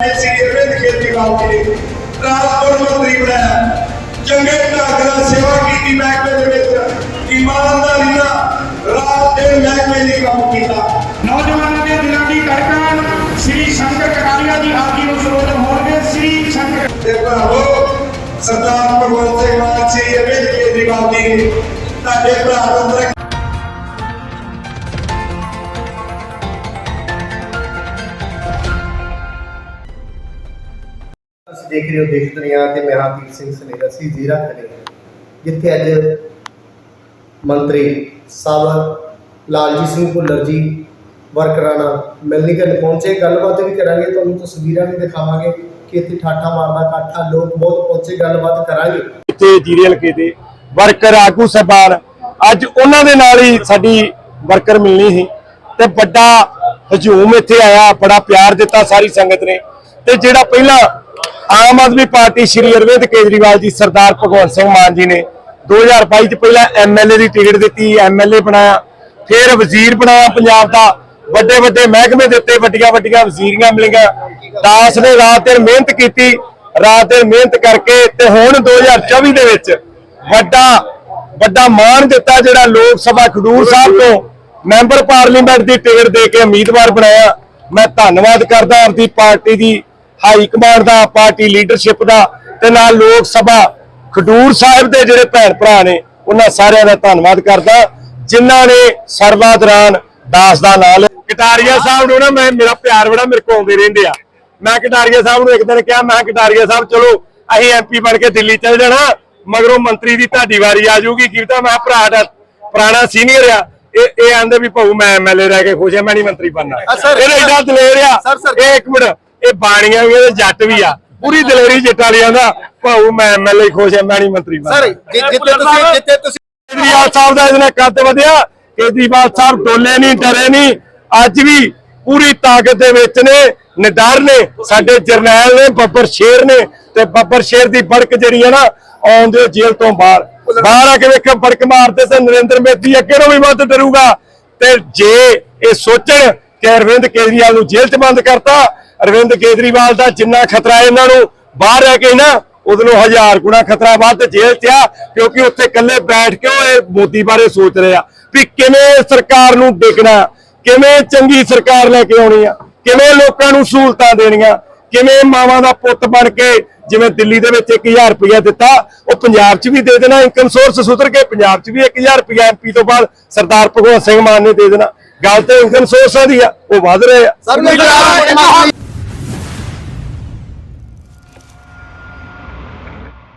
ਸੀ ਅਰਵਿੰਦ ਕੇਜਰੀਵਾਲ ਜੀ ਟਰਾਂਸਪੋਰਟ ਮੰਤਰੀ ਬਣਾਇਆ ਚੰਗੇ ਢੰਗ ਨਾਲ ਸੇਵਾ ਕੀਤੀ ਮਹਿਕਮੇ ਦੇ ਵਿੱਚ। ਇਮਾਨਦਾਰੀ ਨਾਲ ਰਾਤ ਦਿਨ ਮਹਿਕਮੇ ਲਈ ਕੰਮ ਕੀਤਾ। ਨੌਜਵਾਨਾਂ ਦੇ ਦਿਲਾਂ ਦੀ ਧੜਕਣ। ਸ੍ਰੀ ਸ਼ੰਕਰ ਕਟਾਰੀਆ ਦੀ ਆਖੀ ਨੂੰ ਸਰੋਤ ਹੋਣਗੇ। ਸ੍ਰੀ ਸ਼ੰਕਰ ਤੇ ਭਰਾਵੋ, ਸਰਦਾਰ ਭਗਵੰਤ ਸਿੰਘ ਮਾਨ ਸ਼੍ਰੀ ਅਰਵਿੰਦ ਕੇਜਰੀਵਾਲ ਜੀ ਨੇ ਤੁਹਾਡੇ ਭਰਾ ਅੰਦਰ ਦੇਖ ਰਹੇ ਹੋ ਦੇਸ਼ ਦੁਨੀਆ ਤੇ ਮੈਂ ਹਾਪੀਰ ਸਿੰਘ ਸਨੇਰਾ ਸੀ, ਜ਼ੀਰਾ ਖੜੇ ਜਿੱਥੇ ਅੱਜ ਮੰਤਰੀ ਸਾਹਿਬ ਲਾਲਜੀਤ ਸਿੰਘ ਭੁੱਲਰ ਜੀ, ਵਰਕਰਾਂ ਨਾਲ ਮਿਲਣੀ ਕਰਨ ਪਹੁੰਚੇ। ਗੱਲਬਾਤ ਵੀ ਕਰਾਂਗੇ, ਤੁਹਾਨੂੰ ਤਸਵੀਰਾਂ ਵੀ ਦਿਖਾਵਾਂਗੇ ਕਿ ਇੱਥੇ ਠਾਠਾ ਮਾਰਦਾ ਕਾਠਾ ਲੋਕ ਬਹੁਤ ਪਹੁੰਚੇ, ਗੱਲਬਾਤ ਕਰਾਂਗੇ। ਇੱਥੇ ਜੀਰੀਅਲ ਕੇ ਦੇ ਵਰਕਰ ਆਗੂ ਸਹਿਬਾਨ, ਅੱਜ ਉਹਨਾਂ ਦੇ ਨਾਲ ਹੀ ਸਾਡੀ ਵਰਕਰ ਮਿਲਣੀ ਸੀ। ਤੇ ਵੱਡਾ ਹਜੂਮ ਇੱਥੇ ਆਇਆ, ਬੜਾ ਪਿਆਰ ਦਿੱਤਾ ਸਾਰੀ ਸੰਗਤ ਨੇ। ਤੇ ਜਿਹੜਾ ਪਹਿਲਾਂ ਆਮ ਆਦਮੀ ਪਾਰਟੀ ਸ਼੍ਰੀ ਅਰਵਿੰਦ ਕੇਜਰੀਵਾਲ ਜੀ ਸਰਦਾਰ ਭਗਵੰਤ ਸਿੰਘ ਮਾਨ ਜੀ ਨੇ 2022 ਚ ਪਹਿਲਾਂ ਐਮਐਲਏ ਦੀ ਟਿਕਟ ਦਿੱਤੀ ਐਮਐਲਏ ਬਣਾਇਆ, ਫਿਰ ਵਜ਼ੀਰ ਬਣਾਇਆ ਪੰਜਾਬ ਦਾ। ਵੱਡੇ ਵੱਡੇ ਮਹਿਕਮੇ ਦਿੱਤੇ ਵੱਡੀਆਂ ਵੱਡੀਆਂ ਵਜ਼ੀਰੀਆਂ ਮਿਲੀਆਂ। ਦਾਸ ਨੇ ਰਾਤ ਦਿਨ ਮਿਹਨਤ ਕੀਤੀ, ਰਾਤ ਦਿਨ ਮਿਹਨਤ ਕਰਕੇ ਤੇ ਹੁਣ 2024 ਦੇ ਵਿੱਚ ਵੱਡਾ ਵੱਡਾ ਮਾਣ ਦਿੱਤਾ ਜਿਹੜਾ ਲੋਕ ਸਭਾ ਖਡੂਰ ਸਾਹਿਬ ਤੋਂ ਮੈਂਬਰ ਪਾਰਲੀਮੈਂਟ ਦੀ ਟਿਕਟ ਦੇ ਕੇ ਉਮੀਦਵਾਰ ਬਣਾਇਆ। ਮੈਂ ਧੰਨਵਾਦ ਕਰਦਾ ਆਪਦੀ ਪਾਰਟੀ ਦੀ ਹਾਈ ਕਮਾਂਡ ਦਾ ਪਾਰਟੀ ਲੀਡਰਸ਼ਿਪ ਦਾ ਤੇ ਨਾਲ ਲੋਕ ਸਭਾ ਖਡੂਰ ਸਾਹਿਬ ਦੇ ਜਿਹੜੇ ਭੈਣ ਭਰਾ ਨੇ ਉਹਨਾਂ ਸਾਰਿਆਂ ਦਾ ਧੰਨਵਾਦ ਕਰਦਾ। ਜਿਨ੍ਹਾਂ ਨੇ ਸਰਵਾ ਦੌਰਾਨ ਦਾਸ ਦਾ ਨਾਲ ਕਟਾਰੀਆ ਸਾਹਿਬ ਨੂੰ ਨਾ ਮੈਂ ਮੇਰਾ ਪਿਆਰ ਬੜਾ ਮੇਰੇ ਕੋਲ ਆਉਂਦੇ ਰਹਿੰਦੇ ਆ। ਮੈਂ ਕਟਾਰੀਆ ਸਾਹਿਬ ਨੂੰ ਇੱਕ ਦਿਨ ਕਿਹਾ ਮੈਂ ਕਟਾਰੀਆ ਸਾਹਿਬ ਚਲੋ ਅਸੀਂ ਐਮਪੀ ਬਣ ਕੇ ਦਿੱਲੀ ਚਲੇ ਜਾਣਾ ਮਗਰੋਂ ਮੰਤਰੀ ਦੀ ਤੁਹਾਡੀ ਵਾਰੀ ਆ ਜਾਊਗੀ। ਕੀ ਪਤਾ ਮੈਂ ਭਰਾ ਦਾ ਪੁਰਾਣਾ ਸੀਨੀਅਰ ਆ। ਇਹ ਇਹ ਆਂਦੇ ਵੀ ਭਾਊ ਮੈਂ ਐਮਐਲਏ ਰਹਿ ਕੇ ਖੁਸ਼ ਆ ਮੈਂ ਨਹੀਂ ਮੰਤਰੀ ਬਣਨਾ। ਇਹ ਐਡਾ ਦਲੇਰ ਆ। ਇਹ ਇੱਕ ਮਿੰਟ। ਇਹ ਬਾਣੀਆਂ ਵੀ ਆ ਤੇ ਜੱਟ ਵੀ ਆ। ਪੂਰੀ ਦਲੇਰੀ ਜੱਟ ਵਾਲਿਆਂ ਦਾ। ਭਾਊ ਮੈਂ ਐਮਐਲਏ ਖੁਸ਼ ਆ ਮੈਂ ਨਹੀਂ ਮੰਤਰੀ ਬਣਨਾ। ਸਰ ਜਿੱਥੇ ਤੁਸੀਂ ਜਿੱਥੇ ਤੁਸੀਂ ਕੇਜਰੀਵਾਲ ਸਾਹਿਬ ਦਾ ਇਹਦੇ ਨਾਲ ਕੱਦ ਵਧਿਆ। ਕੇਜਰੀਵਾਲ ਸਾਹਿਬ ਡੋਲੇ ਨਹੀਂ ਡਰੇ ਨਹੀਂ। ਅੱਜ ਵੀ ਪੂਰੀ ਤਾਕਤ ਦੇ ਵਿੱਚ ਨੇ ਨਿਡਰ ਨੇ। ਸਾਡੇ ਜਰਨੈਲ ਨੇ ਬੱਬਰ ਸ਼ੇਰ ਨੇ। ਤੇ ਬੱਬਰ ਸ਼ੇਰ ਦੀ ਬੜਕ ਜਿਹੜੀ ਹੈ ਨਾ ਆਉਂਦੇ ਜੇਲ੍ਹ ਤੋਂ ਬਾਹਰ। ਬਾਹਰ ਆ ਕੇ ਵੇਖੋ ਬੜਕ ਮਾਰਦੇ ਤੇ ਨਰਿੰਦਰ ਮੋਦੀ ਅੱਗੇ ਨੂੰ ਵੀ ਵੱਧ ਡਰੂਗਾ। ਤੇ ਜੇ ਇਹ ਸੋਚਣ ਕਿ ਅਰਵਿੰਦ ਕੇਜਰੀਵਾਲ ਨੂੰ ਜੇਲ੍ਹ 'ਚ ਬੰਦ ਕਰਤਾ ਅਰਵਿੰਦ ਕੇਜਰੀਵਾਲ ਦਾ ਜਿੰਨਾ ਖਤਰਾ ਇਹਨਾਂ ਨੂੰ, ਬਾਹਰ ਰਹਿ ਕੇ ਨਾ ਉਹਨੂੰ ਹਜ਼ਾਰ ਗੁਣਾ ਖਤਰਾ ਵੱਧ ਜੇਲ੍ਹ 'ਚ ਆ, ਕਿਉਂਕਿ ਉੱਥੇ ਇਕੱਲੇ ਬੈਠ ਕੇ ਉਹ ਇਹ ਮੋਦੀ ਬਾਰੇ ਸੋਚ ਰਹੇ ਆ ਵੀ ਕਿਵੇਂ ਸਰਕਾਰ ਨੂੰ ਡਿੱਗਣਾ, ਕਿਵੇਂ ਚੰਗੀ ਸਰਕਾਰ ਲੈ ਕੇ ਆਉਣੀ ਆ, ਕਿਵੇਂ ਲੋਕਾਂ ਨੂੰ ਸਹੂਲਤਾਂ ਦੇਣੀਆਂ, ਕਿਵੇਂ ਮਾਵਾਂ ਦਾ ਪੁੱਤ ਬਣ ਕੇ ਜਿਵੇਂ ਦਿੱਲੀ ਦੇ ਵਿੱਚ 1000 ਰੁਪਇਆ ਦਿੱਤਾ, ਉਹ ਪੰਜਾਬ 'ਚ ਵੀ ਦੇ ਦੇਣਾ ਇਨਕਮ ਸੋਰਸ ਸੁਧਰ ਕੇ ਪੰਜਾਬ 'ਚ ਵੀ 1000 ਰੁਪਇਆ ਐਮਪੀ ਤੋਂ ਬਾਅਦ ਸਰਦਾਰ ਭਗਵੰਤ ਸਿੰਘ ਮਾਨ ਨੇ ਦੇ ਦੇਣਾ। ਗੱਲ ਤੇ ਇਨਕਮ ਸੋਰਸਾਂ ਦੀ ਆ, ਉਹ ਵਧ ਰਹੇ ਆ।